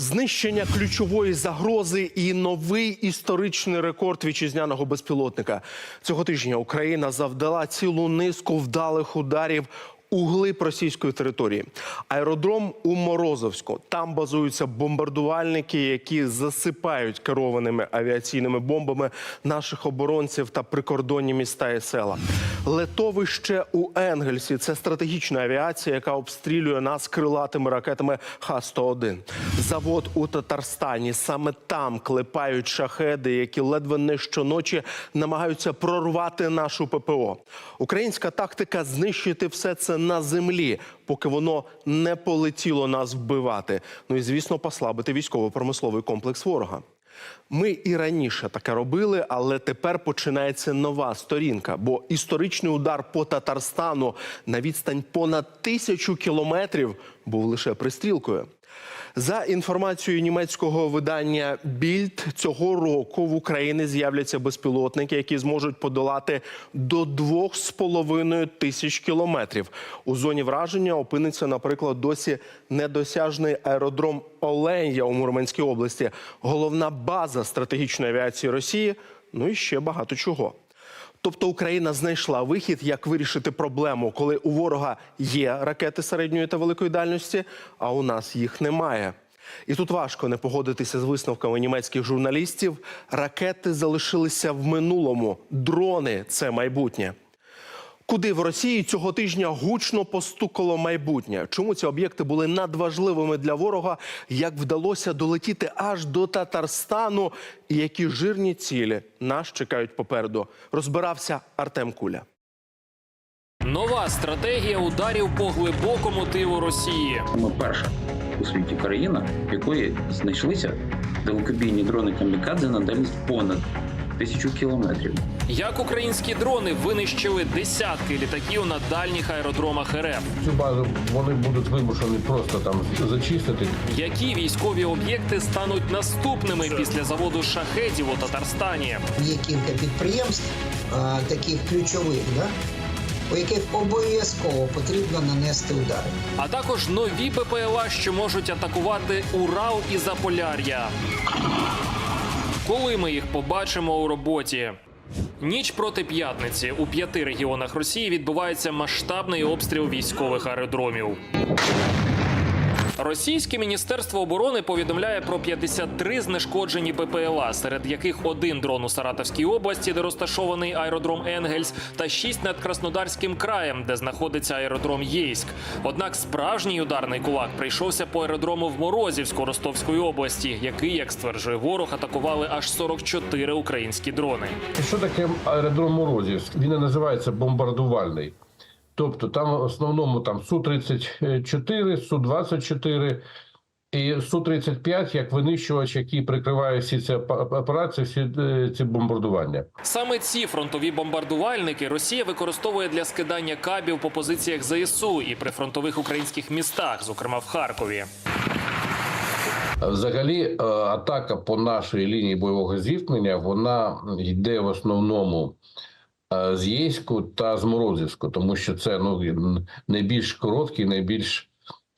Знищення ключової загрози і новий історичний рекорд вітчизняного безпілотника. Цього тижня Україна завдала цілу низку вдалих ударів у глиб російської території. Аеродром у Морозовську. Там базуються бомбардувальники, які засипають керованими авіаційними бомбами наших оборонців та прикордонні міста і села. Летовище у Енгельсі це стратегічна авіація, яка обстрілює нас крилатими ракетами Х-101. Завод у Татарстані. Саме там клепають шахеди, які ледве не щоночі намагаються прорвати нашу ППО. Українська тактика знищити все це на землі, поки воно не полетіло нас вбивати. Ну і звісно, послабити військово-промисловий комплекс ворога. Ми і раніше таке робили, але тепер починається нова сторінка. Бо історичний удар по Татарстану на відстань понад тисячу кілометрів був лише пристрілкою. За інформацією німецького видання Більд цього року в Україні з'являться безпілотники, які зможуть подолати до 2,5 тисяч кілометрів. У зоні враження опиниться, наприклад, досі недосяжний аеродром Оленя у Мурманській області, головна база стратегічної авіації Росії. Ну і ще багато чого. Тобто Україна знайшла вихід, як вирішити проблему, коли у ворога є ракети середньої та великої дальності, а у нас їх немає. І тут важко не погодитися з висновками німецьких журналістів. Ракети залишилися в минулому. Дрони це майбутнє. Куди в Росії цього тижня гучно постукало майбутнє? Чому ці об'єкти були надважливими для ворога? Як вдалося долетіти аж до Татарстану? І які жирні цілі нас чекають попереду? Розбирався Артем Куля. Нова стратегія ударів по глибокому тилу Росії. Ми перша у світі країна, в якої знайшлися далекобійні дрони камікадзе на дальність понад тисячу кілометрів. Як українські дрони винищили десятки літаків на дальніх аеродромах РФ. Цю базу вони будуть вимушені просто там зачистити. Які військові об'єкти стануть наступними після заводу шахедів у Татарстані? Є кілька підприємств, а, таких ключових, да? у яких обов'язково потрібно нанести удари. А також нові ППЛА, що можуть атакувати Урал і Заполяр'я. Коли ми їх побачимо у роботі? Ніч проти п'ятниці у п'яти регіонах Росії відбувається масштабний обстріл військових аеродромів. Російське міністерство оборони повідомляє про 53 знешкоджені ППЛА, серед яких один дрон у Саратовській області, де розташований аеродром Енгельс, та шість над Краснодарським краєм, де знаходиться аеродром Єйськ. Однак справжній ударний кулак прийшовся по аеродрому в Морозівську Ростовської області, який, як стверджує ворог, атакували аж 44 українські дрони. Що таке аеродром Морозівськ? Він і називається бомбардувальний. Тобто там в основному там Су-34, Су-24 і Су-35 як винищувач, який прикриває всі ці оп- операції, всі е, ці бомбардування. Саме ці фронтові бомбардувальники Росія використовує для скидання кабів по позиціях ЗСУ і прифронтових українських містах, зокрема в Харкові. Взагалі, е, атака по нашій лінії бойового зіткнення вона йде в основному з Єйську та з Морозівську, тому що це ну найбільш короткий, найбільш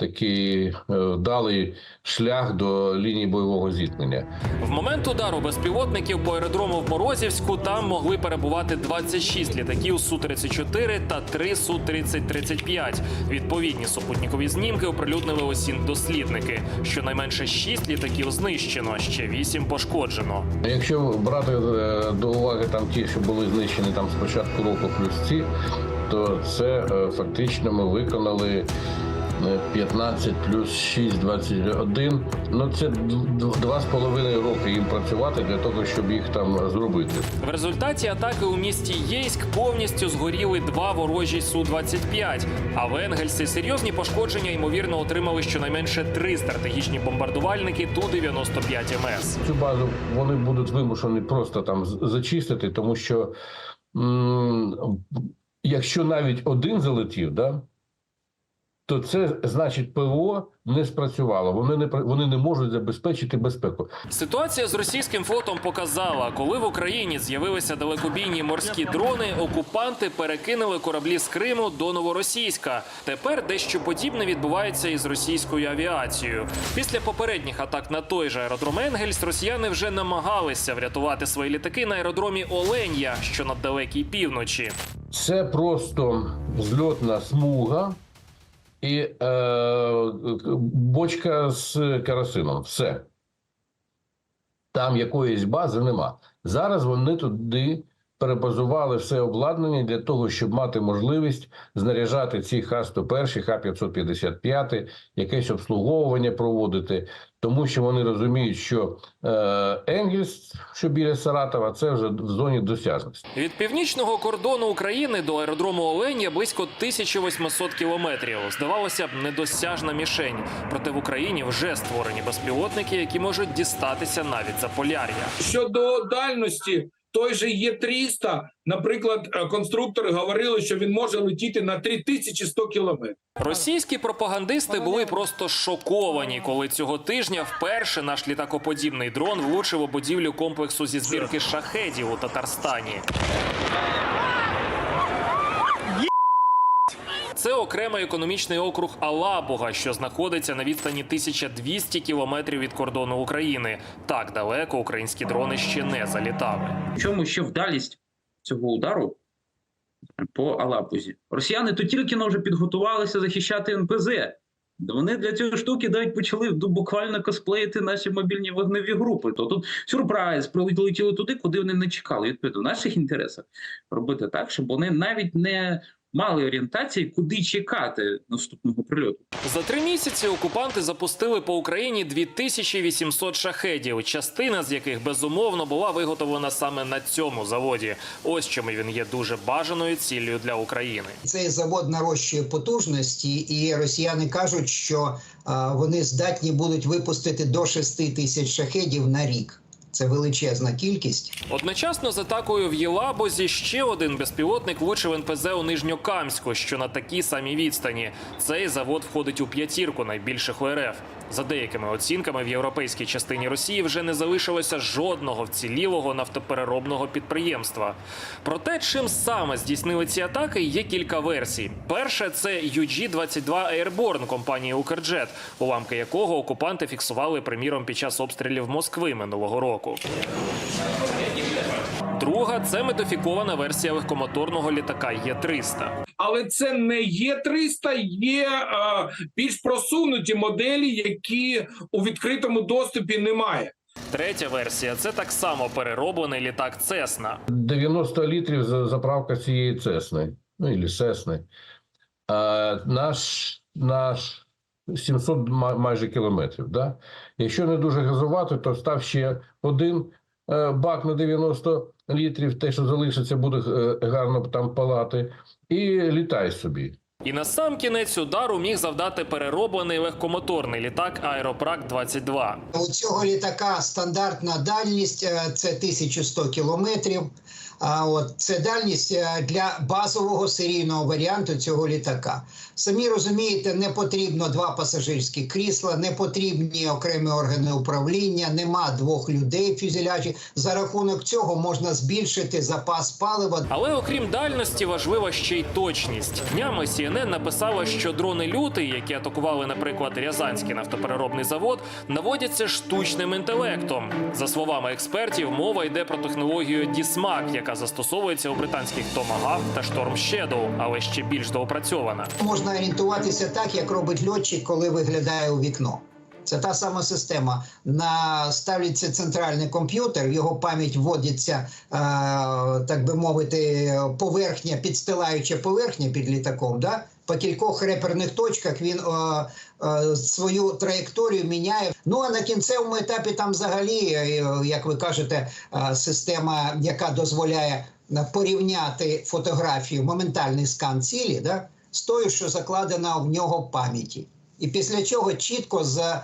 такий е, вдалий шлях до лінії бойового зіткнення. В момент удару безпілотників по аеродрому в Морозівську там могли перебувати 26 літаків Су-34 та 3 Су-30-35. Відповідні супутникові знімки оприлюднили осінь дослідники. Щонайменше 6 літаків знищено, ще 8 пошкоджено. Якщо брати е, до уваги там ті, що були знищені там з початку року, плюс ці, то це е, фактично ми виконали. Е, 15 плюс 6, 21. Ну це два з половиною роки їм працювати для того, щоб їх там зробити. В результаті атаки у місті Єйськ повністю згоріли два ворожі Су-25. А в Енгельсі серйозні пошкодження ймовірно отримали щонайменше три стратегічні бомбардувальники Ту-95 МС. Цю базу вони будуть вимушені просто там зачистити, тому що якщо навіть один залетів, да, то це значить ПВО не спрацювало. Вони не вони не можуть забезпечити безпеку. Ситуація з російським флотом показала, коли в Україні з'явилися далекобійні морські дрони, окупанти перекинули кораблі з Криму до новоросійська. Тепер дещо подібне відбувається і з російською авіацією. Після попередніх атак на той же аеродром Енгельс росіяни вже намагалися врятувати свої літаки на аеродромі Оленя, що на далекій півночі. Це просто зльотна смуга і е, бочка з керосином. Все. Там якоїсь бази нема. Зараз вони туди перебазували все обладнання для того, щоб мати можливість знаряжати ці Х-101, Х-555, якесь обслуговування проводити, тому що вони розуміють, що е, Енгельс, що біля Саратова, це вже в зоні досяжності. Від північного кордону України до аеродрому Оленя близько 1800 кілометрів. Здавалося б, недосяжна мішень. Проте в Україні вже створені безпілотники, які можуть дістатися навіть за поляр'я. Щодо дальності, той же Є-300, наприклад, е, конструктори говорили, що він може летіти на 3100 кілометрів. Російські пропагандисти були просто шоковані, коли цього тижня вперше наш літакоподібний дрон влучив у будівлю комплексу зі збірки шахедів у Татарстані. Це окремий економічний округ Алабуга, що знаходиться на відстані 1200 кілометрів від кордону України. Так далеко українські дрони ще не залітали. В чому ще вдалість цього удару по Алапузі? Росіяни то тільки вже підготувалися захищати НПЗ. Вони для цієї штуки навіть почали буквально косплеїти наші мобільні вогневі групи. То тут сюрприз, прилетіли туди, куди вони не чекали. Відповідно, в наших інтересах робити так, щоб вони навіть не мали орієнтації, куди чекати наступного прильоту. За три місяці окупанти запустили по Україні 2800 шахедів, частина з яких безумовно була виготовлена саме на цьому заводі. Ось чому він є дуже бажаною ціллю для України. Цей завод нарощує потужності, і росіяни кажуть, що вони здатні будуть випустити до 6 тисяч шахедів на рік. Це величезна кількість. Одночасно з атакою в Єлабозі ще один безпілотник влучив НПЗ у Нижньокамську, що на такій самій відстані. Цей завод входить у п'ятірку найбільших РФ. За деякими оцінками, в європейській частині Росії вже не залишилося жодного вцілілого нафтопереробного підприємства. Проте, чим саме здійснили ці атаки, є кілька версій. Перше це UG-22 Airborne компанії Укрджет, уламки якого окупанти фіксували приміром під час обстрілів Москви минулого року. Друга це модифікована версія легкомоторного літака Є-300. Але це не Є-300, є е, більш просунуті моделі, які у відкритому доступі немає. Третя версія це так само перероблений літак Цесна. 90 літрів за- заправка цієї цесни, ну і сесни. А наш, наш 700 майже кілометрів. Да? Якщо не дуже газувати, то став ще один е, бак на 90 літрів, те, що залишиться, буде е, гарно там палати, і літай собі. І на сам кінець удару міг завдати перероблений легкомоторний літак Аеропрак 22 У цього літака стандартна дальність е, це 1100 кілометрів. А от це дальність е, для базового серійного варіанту цього літака. Самі розумієте, не потрібно два пасажирські крісла, не потрібні окремі органи управління, нема двох людей в фюзеляжі. За рахунок цього можна збільшити запас палива. Але окрім дальності, важлива ще й точність. Днями CNN написала, що дрони лютий, які атакували, наприклад, Рязанський нафтопереробний завод, наводяться штучним інтелектом. За словами експертів, мова йде про технологію DISMAC, яка застосовується у британських Томагав та Шторм Shadow, але ще більш доопрацьована. Можна орієнтуватися так, як робить льотчик, коли виглядає у вікно. Це та сама система. На ставиться центральний комп'ютер, його пам'ять вводиться, е, так би мовити, поверхня, підстилаюча поверхня під літаком. Да? По кількох реперних точках він е, е, свою траєкторію міняє. Ну а на кінцевому етапі там взагалі, е, як ви кажете, е, система, яка дозволяє е, порівняти фотографію, моментальний скан цілі, да? з тою, що закладена в нього пам'яті. І після чого чітко з е,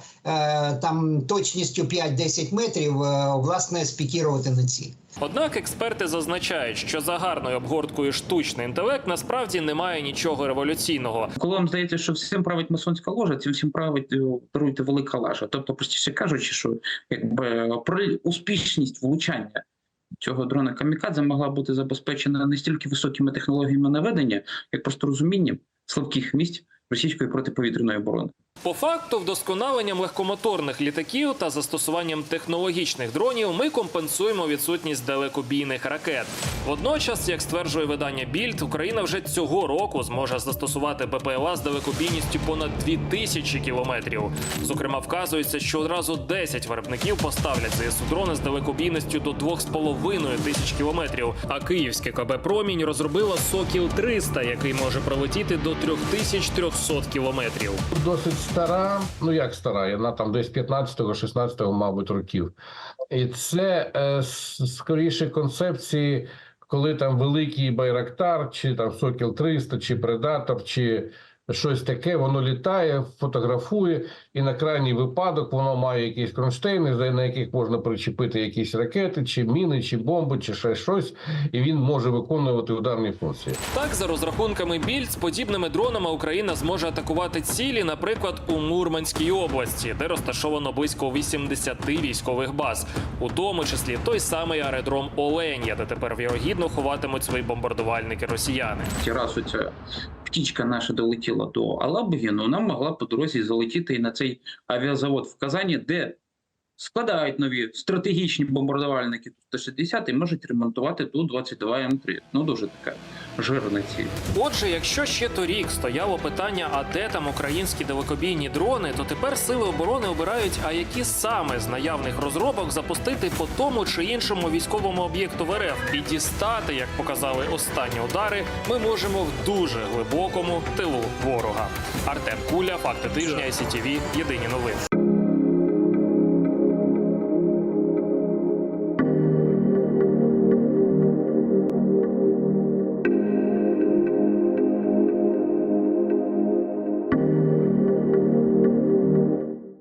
там точністю 5-10 метрів е, власне спікірувати на ціль. Однак експерти зазначають, що за гарною обгорткою штучний інтелект насправді немає нічого революційного. Коли вам здається, що всім править масонська ложа, цим всім править е, даруйте велика лажа. Тобто, простіше кажучи, що якби про успішність влучання цього дрона камікадзе могла бути забезпечена не стільки високими технологіями наведення, як просто розумінням слабких місць російської протиповітряної оборони. По факту, вдосконаленням легкомоторних літаків та застосуванням технологічних дронів ми компенсуємо відсутність далекобійних ракет. Водночас, як стверджує видання Більд, Україна вже цього року зможе застосувати БПЛА з далекобійністю понад 2000 кілометрів. Зокрема, вказується, що одразу 10 виробників поставлять ЗСУ дрони з далекобійністю до 2,5 тисяч кілометрів. А київське КБ Промінь розробило Сокіл 300, який може пролетіти до 3300 кілометрів. Досить стара, ну як стара, вона там десь 15-16, мабуть, років. І це е, скоріше концепції, коли там великий Байрактар, чи там Сокіл 300, чи Предатор, чи щось таке, воно літає, фотографує, і на крайній випадок воно має якісь кронштейни, за- на яких можна причепити якісь ракети, чи міни, чи бомби, чи ще щось, і він може виконувати ударні функції. Так, за розрахунками Більд, з подібними дронами Україна зможе атакувати цілі, наприклад, у Мурманській області, де розташовано близько 80 військових баз, у тому числі той самий аеродром Оленя, де тепер вірогідно ховатимуть свої бомбардувальники росіяни. Ті раз оця птічка наша долетіла до Алабугіну, вона могла по дорозі залетіти і на цей авіазавод в Казані, де складають нові стратегічні бомбардувальники Ту-160 і можуть ремонтувати Ту-22 М3. Ну дуже така жирна ціль. Отже, якщо ще торік стояло питання, а де там українські далекобійні дрони, то тепер сили оборони обирають, а які саме з наявних розробок запустити по тому чи іншому військовому об'єкту в РФ і дістати, як показали останні удари, ми можемо в дуже глибокому тилу ворога. Артем Куля, факти тижня, СІТІВІ, єдині новини.